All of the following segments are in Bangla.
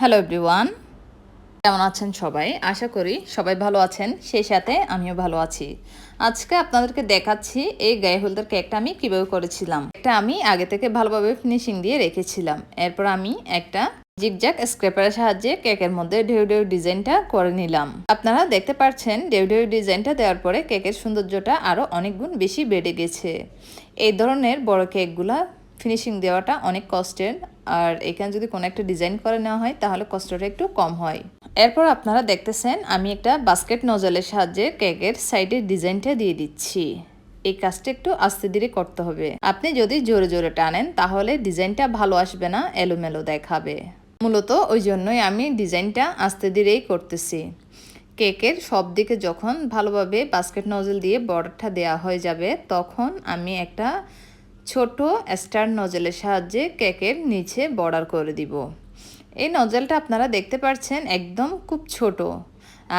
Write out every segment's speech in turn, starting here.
হ্যালো এভরিওয়ান কেমন আছেন সবাই? আশা করি সবাই ভালো আছেন। সেই সাথে আমিও ভালো আছি। আজকে আপনাদেরকে দেখাচ্ছি এই গায়ে হলদের কেকটা আমি কীভাবে করেছিলাম। এটা আমি আগে থেকে ভালোভাবে ফিনিশিং দিয়ে রেখেছিলাম। এরপর আমি একটা জিগজ্যাক স্ক্রেপারের সাহায্যে কেকের মধ্যে ঢেউ ঢেউ ডিজাইনটা করে নিলাম। আপনারা দেখতে পাচ্ছেন, ঢেউ ঢেউ ডিজাইনটা দেওয়ার পরে কেকের সৌন্দর্যটা আরও অনেক গুণ বেশি বেড়ে গেছে। এই ধরনের বড় কেকগুলা ফিনিশিং দেওয়াটা অনেক কষ্টের। আর এখানে যদি কোনো একটা ডিজাইন করে নেওয়া হয়, তাহলে কষ্টটা একটু কম হয়। এরপর আপনারা দেখতেছেন, আমি একটা বাস্কেট নজলের সাহায্যে কেকের সাইডের ডিজাইনটা দিয়ে দিচ্ছি। এই কাজটা একটু আস্তে ধীরে করতে হবে। আপনি যদি জোরে জোরে টানেন, তাহলে ডিজাইনটা ভালো আসবে না, এলোমেলো দেখাবে। মূলত ওই জন্যই আমি ডিজাইনটা আস্তে ধীরেই করতেছি। কেকের সব দিকে যখন ভালোভাবে বাস্কেট নজল দিয়ে বর্ডারটা দেওয়া হয়ে যাবে, তখন আমি একটা ছোট স্টার নজেলের সাহায্যে কেকের নিচে বর্ডার করে দিব। এই নজেলটা আপনারা দেখতে পাচ্ছেন একদম খুব ছোট।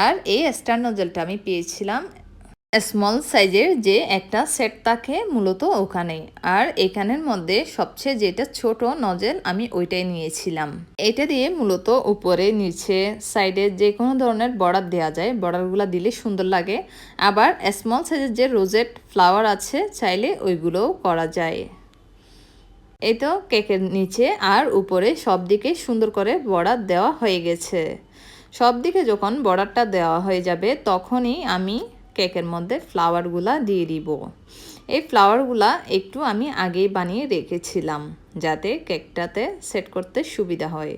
আর এই স্টার নজেলটা আমি পেয়েছিলাম স্মল সাইজের যে একটা সেট থাকে মূলত ওখানে। আর এখানের মধ্যে সবচেয়ে যেটা ছোট নজেল আমি ওইটাই নিয়েছিলাম। এটা দিয়ে মূলত উপরে, নিচে সাইডে যে কোনো ধরনের বর্ডার দেওয়া যায়। বর্ডারগুলো দিলে সুন্দর লাগে। আবার স্মল সাইজের যে রোজেট ফ্লাওয়ার আছে, চাইলে ওইগুলোও করা যায়। এই তো কেকের নিচে আর উপরে সব দিকে সুন্দর করে বর্ডার দেওয়া হয়ে গেছে। সব দিকে যখন বর্ডারটা দেওয়া হয়ে যাবে, তখনই আমি কেকের মধ্যে ফ্লাওয়ারগুলা দিয়ে দিব। এই ফ্লাওয়ারগুলা একটু আমি আগেই বানিয়ে রেখেছিলাম, যাতে কেকটাতে সেট করতে সুবিধা হয়।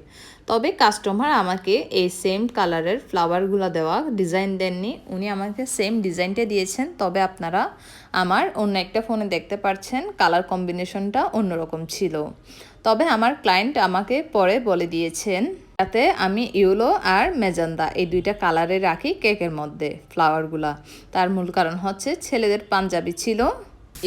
তবে কাস্টমার আমাকে এই সেম কালারের ফ্লাওয়ারগুলো দেওয়া ডিজাইন দেননি, উনি আমাকে সেম ডিজাইনটা দিয়েছেন। তবে আপনারা আমার অন্য একটা ফোনে দেখতে পাচ্ছেন কালার কম্বিনেশনটা অন্যরকম ছিল। তবে আমার ক্লায়েন্ট আমাকে পরে বলে দিয়েছেন যাতে আমি ইউলো আর মেজান্দা এই দুইটা কালারে রাখি কেকের মধ্যে ফ্লাওয়ারগুলা। তার মূল কারণ হচ্ছে ছেলেদের পাঞ্জাবি ছিল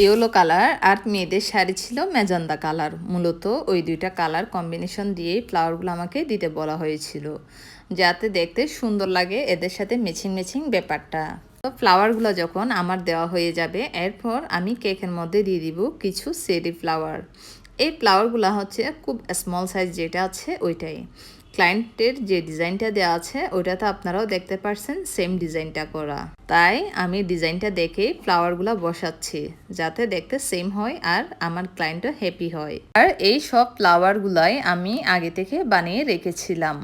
ইয়েলো কালার আর মেয়েদের শাড়ি ছিল মেজান্দা কালার। মূলত ওই দুইটা কালার কম্বিনেশন দিয়েই ফ্লাওয়ারগুলো আমাকে দিতে বলা হয়েছিল, যাতে দেখতে সুন্দর লাগে এদের সাথে মেচিং মেচিং ব্যাপারটা। তো ফ্লাওয়ারগুলো যখন আমার দেওয়া হয়ে যাবে, এরপর আমি কেকের মধ্যে দিয়ে দিব কিছু সেরি ফ্লাওয়ার। এই ফ্লাওয়ারগুলো হচ্ছে খুব স্মল সাইজ যেটা আছে, ওইটাই। ক্লায়েন্টের যে ডিজাইনটা দেওয়া আছে, ওইটাতে আপনারাও দেখতে পারছেন সেম ডিজাইনটা করা। তাই আমি ডিজাইনটা দেখে ফ্লাওয়ারগুলো বসাচ্ছি, যাতে দেখতে সেম হয় আর আমার ক্লায়েন্টও হ্যাপি হয়। আর এই সব ফ্লাওয়ারগুলাই আমি আগে থেকে বানিয়ে রেখেছিলাম।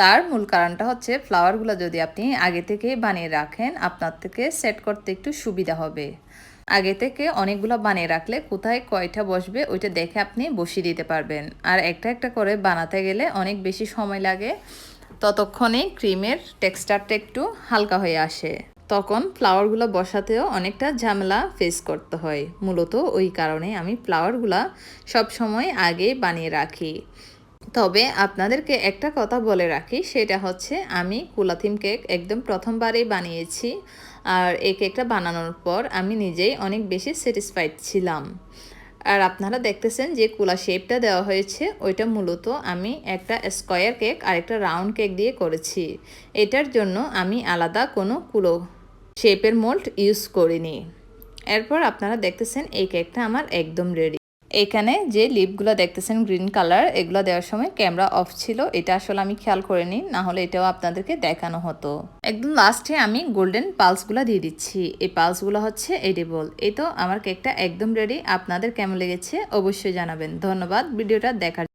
তার মূল কারণটা হচ্ছে ফ্লাওয়ারগুলো যদি আপনি আগে থেকে বানিয়ে রাখেন, আপনার থেকে সেট করতে একটু সুবিধা হবে। আগে থেকে অনেকগুলো বানিয়ে রাখলে কোথায় কয়টা বসবে ওইটা দেখে আপনি বসিয়ে দিতে পারবেন। আর একটা একটা করে বানাতে গেলে অনেক বেশি সময় লাগে। ততক্ষণে ক্রিমের টেক্সচারটা একটু হালকা হয়ে আসে। তখন ফ্লাওয়ারগুলো বসাতেও অনেকটা ঝামেলা ফেস করতে হয়। মূলত ওই কারণে আমি ফ্লাওয়ারগুলো সবসময় আগে বানিয়ে রাখি। তবে আপনাদেরকে একটা কথা বলে রাখি, সেটা হচ্ছে আমি কুলাথিম কেক একদম প্রথমবারেই বানিয়েছি। আর এই কেকটা বানানোর পর আমি নিজেই অনেক বেশি স্যাটিসফাইড ছিলাম। আর আপনারা দেখতেছেন যে কুলা শেপটা দেওয়া হয়েছে, ওইটা মূলত আমি একটা স্কোয়ার কেক আর একটা রাউন্ড কেক দিয়ে করেছি। এটার জন্য আমি আলাদা কোনো কুলো শেপের মোল্ড ইউজ করিনি। এরপর আপনারা দেখতেছেন এই কেকটা আমার একদম রেডি এখানে যে লিপগুলো দেখতেছেন, গ্রিন কালার, এগুলো দেওয়ার সময় ক্যামেরা অফ ছিল। এটা আসলে আমি খেয়াল করিনি, না হলে এটাও আপনাদেরকে দেখানো হতো। একদম লাস্টে আমি গোল্ডেন পালসগুলো দিয়ে দিচ্ছি। এই পালসগুলো হচ্ছে এডিবল এই তো আমার কেকটা একদম রেডি আপনাদের কেমন লেগেছে অবশ্যই জানাবেন। ধন্যবাদ। ভিডিওটা দেখার